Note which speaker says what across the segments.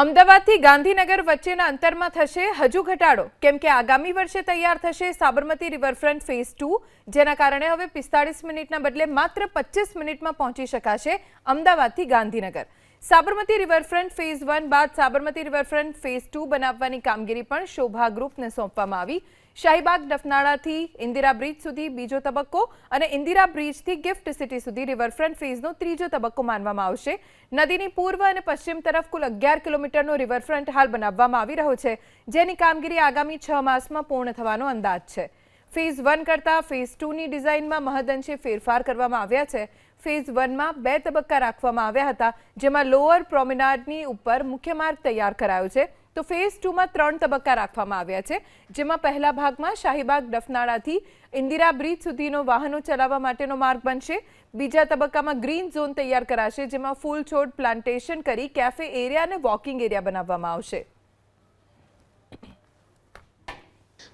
Speaker 1: અમદાવાદથી ગાંધીનગર વચ્ચેના અંતરમાં થશે હજુ ઘટાડો. કેમ કે આગામી વર્ષે તૈયાર થશે સાબરમતી રિવરફ્રન્ટ ફેઝ ટુ જેના કારણે હવે પિસ્તાળીસ મિનિટના બદલે માત્ર પચીસ મિનિટમાં પહોંચી શકાશે અમદાવાદથી Gandhinagar. Sabarmati riverfront phase one બાદ સાબરમતી રિવરફ્રન્ટ ફેઝ ટુ બનાવવાની કામગીરી પણ શોભા ગ્રુપને સોંપવામાં આવી. શાહીબાગ, ડફનાળાથી ઇન્દિરા બ્રિજ સુધી બીજો તબક્કો અને ઇન્દિરા બ્રિજથી ગિફ્ટ સિટી સુધી રિવરફ્રન્ટ ફેઝનો ત્રીજો તબક્કો માનવામાં આવશે. નદીની પૂર્વ અને પશ્ચિમ તરફ કુલ અગિયાર કિલોમીટરનો રિવરફ્રન્ટ હાલ બનાવવામાં આવી રહ્યો છે, જેની કામગીરી આગામી છ માસમાં પૂર્ણ થવાનો અંદાજ છે. ફેઝ વન કરતાં ફેઝ ટુની ડિઝાઇનમાં મહદઅંશે ફેરફાર કરવામાં આવ્યા છે. ફેઝ વનમાં બે તબક્કા રાખવામાં આવ્યા હતા, જેમાં લોઅર પ્રોમિનાડની ઉપર મુખ્ય માર્ગ તૈયાર કરાયો છે. તો ફેઝ ટુમાં ત્રણ તબક્કા રાખવામાં આવ્યા છે, જેમાં પહેલા ભાગમાં શાહીબાગ ડફનાળાથી ઇન્દિરા બ્રિજ સુધીનો વાહનો ચલાવવા માટેનો માર્ગ બનશે. બીજા તબક્કામાં ગ્રીન ઝોન તૈયાર કરાશે, જેમાં ફૂલ છોડ પ્લાન્ટેશન કરી કેફે એરિયા અને વોકિંગ એરિયા બનાવવામાં આવશે.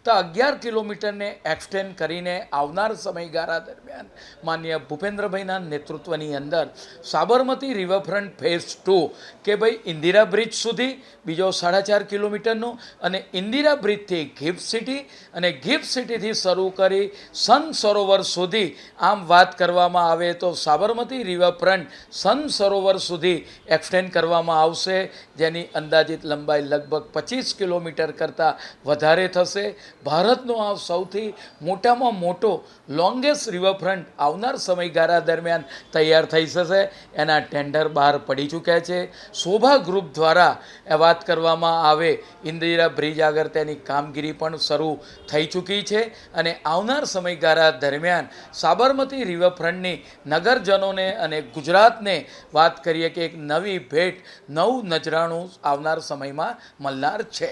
Speaker 2: તો અગિયાર કિલોમીટરને એક્સટેન્ડ કરીને આવનાર સમયગાળા દરમિયાન માન્ય ભૂપેન્દ્રભાઈના નેતૃત્વની અંદર સાબરમતી રિવરફ્રન્ટ ફેઝ ટુ કે ભાઈ ઇન્દિરા બ્રિજ સુધી, બીજો સાડા ચાર કિલોમીટરનો અને ઇન્દિરા બ્રિજથી ગિફ્ટ સિટી અને ગિફ્ટ સિટીથી શરૂ કરી સન સરોવર સુધી આમ વાત કરવામાં આવે તો સાબરમતી રિવરફ્રન્ટ સન સરોવર સુધી એક્સટેન્ડ કરવામાં આવશે, જેની અંદાજિત લંબાઈ લગભગ પચીસ કિલોમીટર કરતાં વધારે થશે. ભારતનો આ સૌથી મોટામાં મોટો લોંગેસ્ટ રિવરફ્રન્ટ આવનાર સમયગાળા દરમિયાન તૈયાર થઈ જશે. એના ટેન્ડર બહાર પડી ચૂક્યા છે. શોભા ગ્રુપ દ્વારા એ વાત કરવામાં આવે, ઇન્દિરા બ્રિજ આગળ તેની કામગીરી પણ શરૂ થઈ ચૂકી છે અને આવનાર સમયગાળા દરમિયાન સાબરમતી રિવરફ્રન્ટની નગરજનોને અને ગુજરાતને વાત કરીએ કે એક નવી ભેટ, નવું નજરાણું આવનાર સમયમાં મળનાર છે.